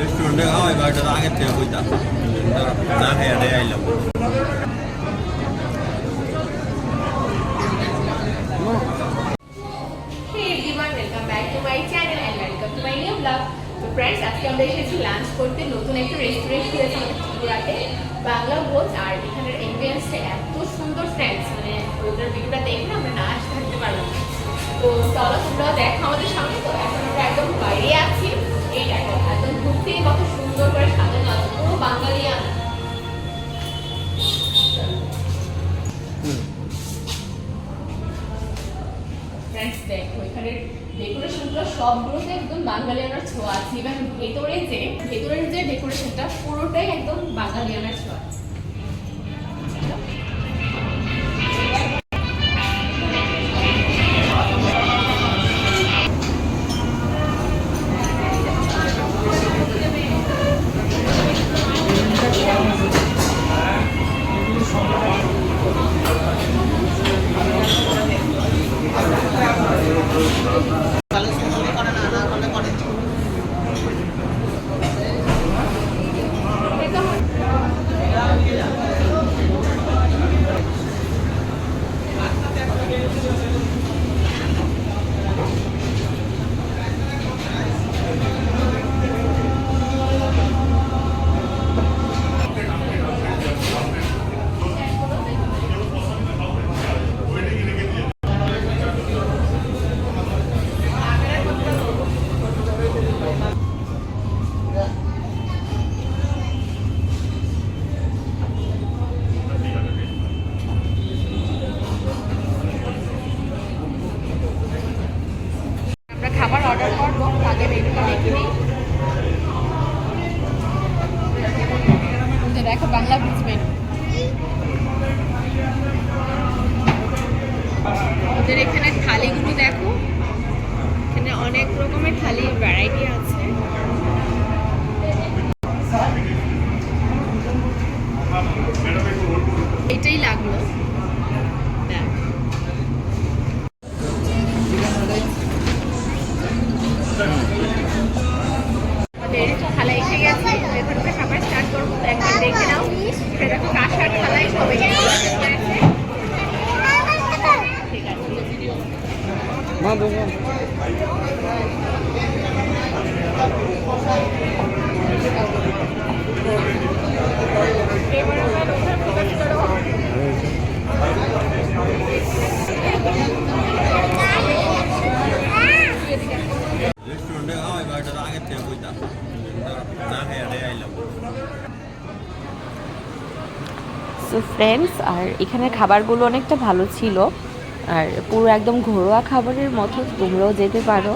রেস্টুরেন্টে খাওয়াই বা এটা আগের থেকে কইতা না খেয়ে দিয়ে আইলাম ফ্রেন্ডস আজকে আমরা এসেছি লাঞ্চ করতে, নতুন একটা রেস্টুরেন্ট খুলেছে আমাদের ত্রিপুরাতে। বাংলা ভোজ আর এখানের এমবিয়েন্সটা এত সুন্দর ফ্রেন্ডস মানে ওদের ভিডিওটা দেখলে আমরা না আসতে থাকতে পারব। তো চলো তোমরা দেখো আমাদের সামনে। তো এখন আমরা একদম বাইরে আছি। এই দেখো ঘুরতে কত সুন্দর করে সাজানো একদম বাঙালিয়ানার ছোঁয়া আছে। এবং ভেতরে যে ভেতরের যে ডেকোরেশনটা পুরোটাই একদম বাঙালিয়ানার ছোঁয়া আছে। খাবার অর্ডার করব আগে মেনুটা দেখে নিই। দেখো বাংলা ভেজ ওদের এখানে থালিগুলো দেখো এখানে অনেক রকমের থালির ভ্যারাইটি আছে এটাই লাগল। থালা এসে গেছে খাবার স্টার্ট করব। একবার দেখে নাও। এটা দেখো কাঁসার থালায় সবাই ঠিক আছে এবার আমরা লোকের প্রকাশ করো রেস্টুরেন্টে খাওয়াই বা এটা আগের থেকে কইতা সো ফ্রেন্ডস আর এখানে খাবারগুলো অনেকটা ভালো ছিল। আর পুরো একদম ঘরোয়া খাবারের মতো তোমরাও যেতে পারো।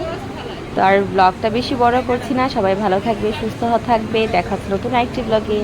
তো আর ব্লগটা বেশি বড় করছি না। সবাই ভালো থাকবে, সুস্থ থাকবে। দেখা হচ্ছে নতুন একটি ব্লগে